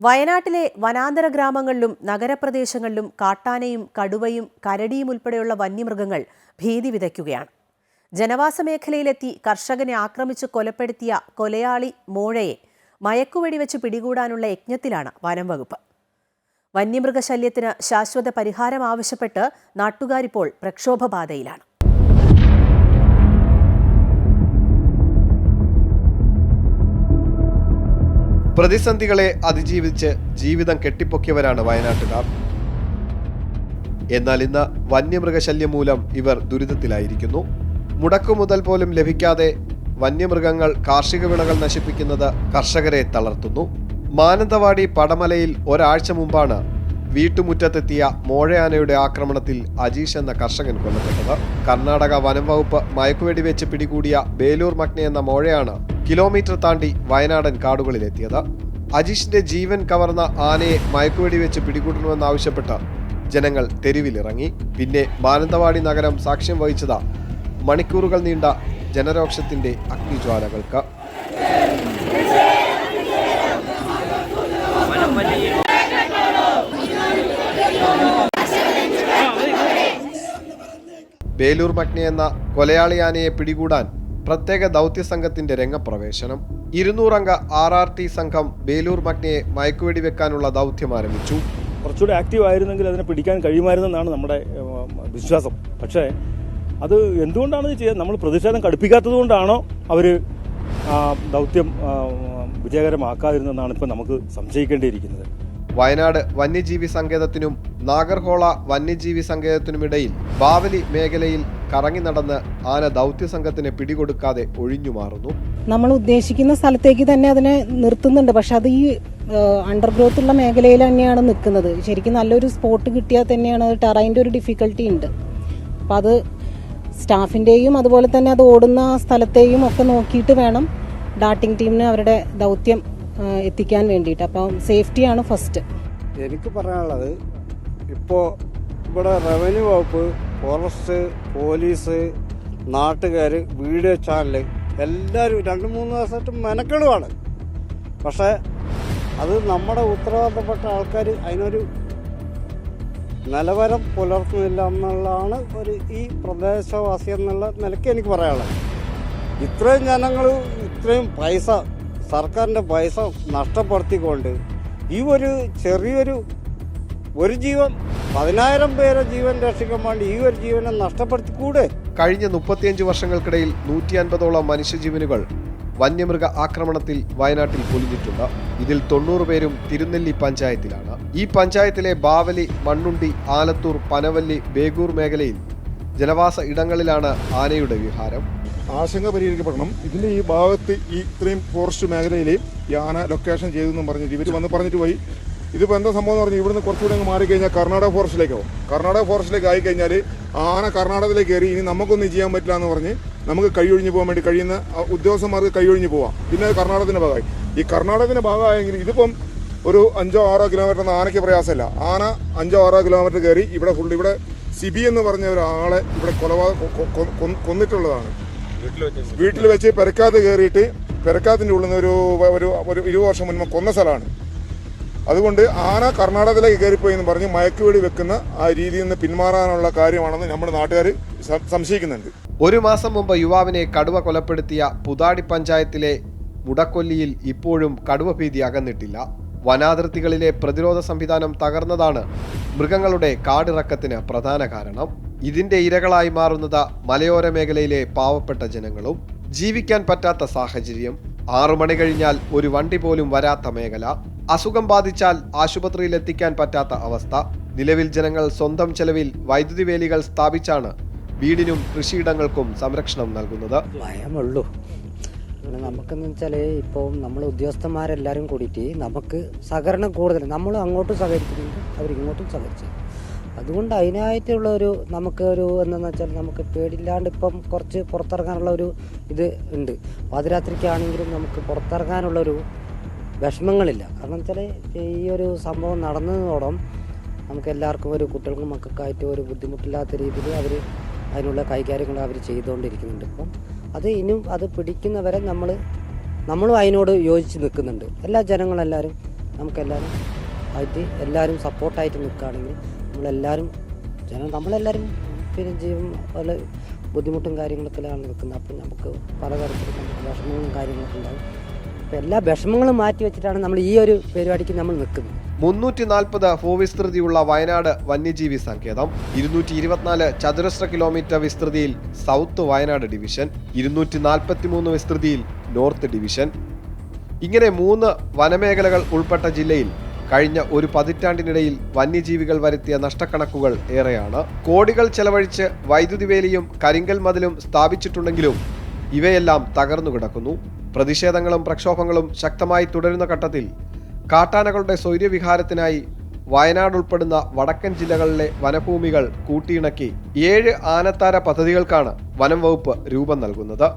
വയനാട്ടിലെ വനാന്തര ഗ്രാമങ്ങളിലും നഗരപ്രദേശങ്ങളിലും കാട്ടാനയും കടുവയും കരടിയും ഉൾപ്പെടെയുള്ള വന്യമൃഗങ്ങൾ ഭീതി വിതയ്ക്കുകയാണ്. ജനവാസ മേഖലയിലെത്തി കർഷകനെ ആക്രമിച്ച് കൊലപ്പെടുത്തിയ കൊലയാളി മോഴയെ മയക്കുവെടിവെച്ച് പിടികൂടാനുള്ള യജ്ഞത്തിലാണ് വനം വകുപ്പ്. വന്യമൃഗശല്യത്തിന് ശാശ്വത പരിഹാരം ആവശ്യപ്പെട്ട് നാട്ടുകാരിപ്പോൾ പ്രക്ഷോഭപാതയിലാണ് പ്രതിസന്ധികളെ അതിജീവിച്ച് ജീവിതം കെട്ടിപ്പൊക്കിയവരാണ് വയനാട്ടുകാർ. എന്നാൽ ഇന്ന് വന്യമൃഗശല്യം മൂലം ഇവർ ദുരിതത്തിലായിരിക്കുന്നു. മുടക്കുമുതൽ പോലും ലഭിക്കാതെ വന്യമൃഗങ്ങൾ കാർഷിക വിളകൾ നശിപ്പിക്കുന്നത് കർഷകരെ തളർത്തുന്നു. മാനന്തവാടി പടമലയിൽ ഒരാഴ്ച മുമ്പാണ് വീട്ടുമുറ്റത്തെത്തിയ മോഴയാനയുടെ ആക്രമണത്തിൽ അജീഷ് എന്ന കർഷകൻ കൊല്ലപ്പെട്ടത്. കർണാടക വനം വകുപ്പ് മയക്കുവെടി വെച്ച് പിടികൂടിയ ബേലൂർ മഗ്ന എന്ന മോഴയാണ് കിലോമീറ്റർ താണ്ടി വയനാടൻ കാടുകളിലെത്തിയത്. അജീഷിന്റെ ജീവൻ കവർന്ന ആനയെ മയക്കുവെടി വെച്ച് പിടികൂടണമെന്നാവശ്യപ്പെട്ട് ജനങ്ങൾ തെരുവിലിറങ്ങി. പിന്നെ മാനന്തവാടി നഗരം സാക്ഷ്യം വഹിച്ചത് മണിക്കൂറുകൾ നീണ്ട ജനരോക്ഷത്തിന്റെ അഗ്നിജ്വാലകൾക്ക്. ബേലൂർ മഗ്നി എന്ന കൊലയാളിയാനയെ പിടികൂടാൻ പ്രത്യേക ദൗത്യ സംഘത്തിന്റെ രംഗപ്രവേശനം. ഇരുന്നൂറംഗ ആർ ആർ ടി സംഘം ബേലൂർ മഗ്നിയെ മയക്കുവെടി വെക്കാനുള്ള ദൗത്യം ആരംഭിച്ചു. കുറച്ചുകൂടി ആക്റ്റീവ് ആയിരുന്നെങ്കിൽ അതിനെ പിടിക്കാൻ കഴിയുമായിരുന്നെന്നാണ് നമ്മുടെ വിശ്വാസം. പക്ഷേ അത് എന്തുകൊണ്ടാണ് ചെയ്യുന്നത് നമ്മൾ പ്രതിഷേധം കടുപ്പിക്കാത്തത് കൊണ്ടാണോ അവർ ദൗത്യം വിജയകരമാക്കാതിരുന്നെന്നാണ് ഇപ്പം നമുക്ക് സംശയിക്കേണ്ടിയിരിക്കുന്നത്. വയനാട് വന്യജീവി സങ്കേതത്തിനും നാഗർഹോള വന്യജീവി സങ്കേതത്തിനുമിടയിൽ ബാവലി മേഖലയിൽ കറങ്ങി നടന്ന് ആന ദൗത്യ സംഘത്തിനെ പിടികൊടുക്കാതെ ഒഴിഞ്ഞു മാറുന്നു. നമ്മൾ ഉദ്ദേശിക്കുന്ന സ്ഥലത്തേക്ക് തന്നെ അതിനെ നിർത്തുന്നുണ്ട്. പക്ഷെ അത് ഈ അണ്ടർഗ്രോത്ത് ഉള്ള മേഖലയിൽ തന്നെയാണ് നിൽക്കുന്നത്. ശരിക്കും നല്ലൊരു സ്പോട്ട് കിട്ടിയാൽ തന്നെയാണ് ടെറൈന്റെ ഒരു ഡിഫിക്കൽട്ടി ഉണ്ട്. അപ്പം അത് സ്റ്റാഫിന്റെയും അതുപോലെ തന്നെ അത് ഓടുന്ന സ്ഥലത്തെയും ഒക്കെ നോക്കിയിട്ട് വേണം. ഡാർട്ടിംഗ് ടീമിന് അവരുടെ ദൗത്യം എത്തിക്കാൻ വേണ്ടിയിട്ട്. അപ്പം സേഫ്റ്റിയാണ് ഫസ്റ്റ് എനിക്ക് പറയാനുള്ളത് ഇപ്പോൾ ഇവിടെ റവന്യൂ വകുപ്പ് ഫോറസ്റ്റ് പോലീസ് നാട്ടുകാർ വീഡിയോ ചാനൽ എല്ലാവരും രണ്ട് മൂന്ന് ദിവസമായിട്ട് മെനക്കെടുവാണ്. പക്ഷേ അത് നമ്മുടെ ഉത്തരവാദിത്തപ്പെട്ട ആൾക്കാർ അതിനൊരു നിലവരം പുലർത്തുന്നില്ല എന്നുള്ളതാണ് ഒരു ഈ പ്രദേശവാസി എന്നുള്ള നിലയ്ക്ക് എനിക്ക് പറയാനുള്ളത്. ഇത്രയും ജനങ്ങൾ ഇത്രയും പൈസ സർക്കാരിന്റെ പൈസ നഷ്ടപ്പെടുത്തിക്കൊണ്ട് ഈ ഒരു ചെറിയൊരു ഒരു ജീവൻ പതിനായിരം പേരെ ജീവൻ രക്ഷിക്കാൻ വേണ്ടി ഈ ഒരു ജീവനെ നഷ്ടപ്പെടുത്തിക്കൂടെ? കഴിഞ്ഞ മുപ്പത്തിയഞ്ച് വർഷങ്ങൾക്കിടയിൽ നൂറ്റി അൻപതോളം മനുഷ്യജീവനുകൾ വന്യമൃഗ ആക്രമണത്തിൽ വയനാട്ടിൽ പൊലിഞ്ഞിട്ടുണ്ട്. ഇതിൽ തൊണ്ണൂറ് പേരും തിരുനെല്ലി പഞ്ചായത്തിലാണ്. ഈ പഞ്ചായത്തിലെ ബാവലി മണ്ണുണ്ടി ആലത്തൂർ പനവല്ലി ബേഗൂർ മേഖലയിൽ ജനവാസ ഇടങ്ങളിലാണ് ആനയുടെ വിഹാരം. ആശങ്ക പരിഹരിക്കപ്പെടണം. ഇതിന്റെ ഈ ഭാഗത്ത് ഈ ഇത്രയും ഫോറസ്റ്റ് മേഖലയിൽ ആന ലൊക്കേഷൻ ചെയ്തെന്നും പറഞ്ഞിട്ട് ഇവർ വന്ന് പറഞ്ഞിട്ട് പോയി. ഇതിപ്പോൾ എന്താ സംഭവം എന്ന് പറഞ്ഞാൽ ഇവിടുന്ന് കുറച്ചുകൂടെ അങ്ങ് മാറിക്കഴിഞ്ഞാൽ കർണാടക ഫോറസ്റ്റിലേക്കാവും കർണാടക ഫോറസ്റ്റിലേക്ക് ആയി കഴിഞ്ഞാൽ ആന കർണാടകത്തിലേക്ക് കയറി ഇനി നമുക്കൊന്നും ചെയ്യാൻ പറ്റില്ല എന്ന് പറഞ്ഞ് നമുക്ക് കൈയൊഴിഞ്ഞ് പോകാൻ വേണ്ടി കഴിയുന്ന ഉദ്യോഗസ്ഥന്മാർക്ക് കൈയൊഴിഞ്ഞ് പോവാം. പിന്നെ കർണാടകത്തിന്റെ ഭാഗമായി. ഈ കർണാടകത്തിന്റെ ഭാഗമായെങ്കിൽ ഇതിപ്പം ഒരു അഞ്ചോ ആറോ കിലോമീറ്റർ ആനയ്ക്ക് പ്രയാസമില്ല. ആന അഞ്ചോ ആറോ കിലോമീറ്റർ കയറി ഇവിടെ ഫുൾ ഇവിടെ സിബി എന്ന് പറഞ്ഞ ഒരാളെ ഇവിടെ കൊലപാതകം കൊന്നിട്ടുള്ളതാണ്. വീട്ടിൽ വെച്ച് പെരക്കാത്ത് കയറിയിട്ട് പെരക്കാത്തിന്റെ ഉള്ളിൽ നിന്ന് ഒരു ഒരു ഒരു ഇരുപത് വർഷം മുൻപ് കൊന്ന സ്ഥലമാണ്. അതുകൊണ്ട് ആന കർണാടകത്തിലേക്ക് കയറിപ്പോയി എന്ന് പറഞ്ഞ് മയക്കുവെടി വെക്കുന്ന ആ രീതിയിൽ നിന്ന് പിന്മാറാനുള്ള കാര്യമാണെന്ന് നമ്മുടെ നാട്ടുകാർ സംശയിക്കുന്നുണ്ട്. ഒരു മാസം മുമ്പ് യുവാവിനെ കടുവ കൊലപ്പെടുത്തിയ പുതാടി പഞ്ചായത്തിലെ മുടക്കൊല്ലിയിൽ ഇപ്പോഴും കടുവ ഭീതി അകന്നിട്ടില്ല. വനാതിർത്തികളിലെ പ്രതിരോധ സംവിധാനം തകർന്നതാണ് മൃഗങ്ങളുടെ കാടിറക്കത്തിന് പ്രധാന കാരണം. ഇതിന്റെ ഇരകളായി മാറുന്നത് മലയോര മേഖലയിലെ പാവപ്പെട്ട ജനങ്ങളും ജീവിക്കാൻ പറ്റാത്ത സാഹചര്യം. ആറു മണി കഴിഞ്ഞാൽ ഒരു വണ്ടി പോലും വരാത്ത മേഖല. അസുഖം ബാധിച്ചാൽ ആശുപത്രിയിൽ എത്തിക്കാൻ പറ്റാത്ത അവസ്ഥ. നിലവിൽ ജനങ്ങൾ സ്വന്തം ചെലവിൽ വൈദ്യുതി വേലികൾ സ്ഥാപിച്ചാണ് വീടിനും കൃഷിയിടങ്ങൾക്കും സംരക്ഷണം നൽകുന്നത്. ഭയമുള്ളൂ. നമുക്കെന്ന് വെച്ചാൽ ഇപ്പോൾ നമ്മൾ ഉദ്യോഗസ്ഥന്മാരെല്ലാവരും കൂടിയിട്ട് നമുക്ക് സഹകരണം കൂടുതൽ. നമ്മൾ അങ്ങോട്ടും സഹകരിക്കുന്നുണ്ട് അവർ ഇങ്ങോട്ടും സഹകരിച്ചു. അതുകൊണ്ട് അതിനായിട്ടുള്ള ഒരു നമുക്ക് ഒരു എന്താണെന്ന് വെച്ചാൽ നമുക്ക് പേടില്ലാണ്ട് ഇപ്പം കുറച്ച് പുറത്തിറങ്ങാനുള്ള ഒരു ഇത് ഉണ്ട്. പാതിരാത്രിക്കാണെങ്കിലും നമുക്ക് പുറത്തിറങ്ങാനുള്ളൊരു വിഷമങ്ങളില്ല. കാരണം വെച്ചാൽ ഈ ഒരു സംഭവം നടന്നതോടം നമുക്ക് എല്ലാവർക്കും ഒരു കുട്ടികൾക്കും മക്കൾക്കായിട്ട് ഒരു ബുദ്ധിമുട്ടില്ലാത്ത രീതിയിൽ അവർ അതിനുള്ള കൈകാര്യങ്ങൾ അവർ ചെയ്തുകൊണ്ടിരിക്കുന്നുണ്ട്. ഇപ്പം അത് ഇനിയും അത് പിടിക്കുന്നവരെ നമ്മൾ നമ്മളും അതിനോട് യോജിച്ച് നിൽക്കുന്നുണ്ട്. എല്ലാ ജനങ്ങളെല്ലാവരും നമുക്കെല്ലാവരും ആയിട്ട് എല്ലാവരും സപ്പോർട്ടായിട്ട് നിൽക്കുകയാണെങ്കിൽ നമ്മളെല്ലാവരും ജനം നമ്മളെല്ലാവരും പിന്നെ ജീവൻ പല ബുദ്ധിമുട്ടും കാര്യങ്ങളൊക്കെയാണ് നിൽക്കുന്നത്. അപ്പം നമുക്ക് പലതരത്തിലും നമുക്ക് വിഷമങ്ങളും കാര്യങ്ങളൊക്കെ ഉണ്ടാകും അപ്പോൾ എല്ലാ വിഷമങ്ങളും മാറ്റി വെച്ചിട്ടാണ് നമ്മൾ ഈ ഒരു പരിപാടിക്ക് നമ്മൾ നിൽക്കുന്നത്. മുന്നൂറ്റി നാൽപ്പത് ഭൂവിസ്തൃതിയുള്ള വയനാട് വന്യജീവി സങ്കേതം ഇരുന്നൂറ്റി ഇരുപത്തിനാല് ചതുരശ്ര കിലോമീറ്റർ വിസ്തൃതിയിൽ സൗത്ത് വയനാട് ഡിവിഷൻ ഇരുന്നൂറ്റി നാൽപ്പത്തിമൂന്ന് വിസ്തൃതിയിൽ നോർത്ത് ഡിവിഷൻ. ഇങ്ങനെ മൂന്ന് വനമേഖലകൾ ഉൾപ്പെട്ട ജില്ലയിൽ കഴിഞ്ഞ ഒരു പതിറ്റാണ്ടിനിടയിൽ വന്യജീവികൾ വരുത്തിയ നഷ്ടക്കണക്കുകൾ ഏറെയാണ്. കോടികൾ ചെലവഴിച്ച് വൈദ്യുതി വേലിയും കരിങ്കൽ മതിലും സ്ഥാപിച്ചിട്ടുണ്ടെങ്കിലും ഇവയെല്ലാം തകർന്നു കിടക്കുന്നു. പ്രതിഷേധങ്ങളും പ്രക്ഷോഭങ്ങളും ശക്തമായി തുടരുന്ന ഘട്ടത്തിൽ കാട്ടാനകളുടെ സ്വൈര്യവിഹാരത്തിനായി വയനാട് ഉൾപ്പെടുന്ന വടക്കൻ ജില്ലകളിലെ വനഭൂമികൾ കൂട്ടിയിണക്കി. ഏഴ് ആനത്താര പദ്ധതികൾക്കാണ് വനം വകുപ്പ് രൂപം നൽകുന്നത്.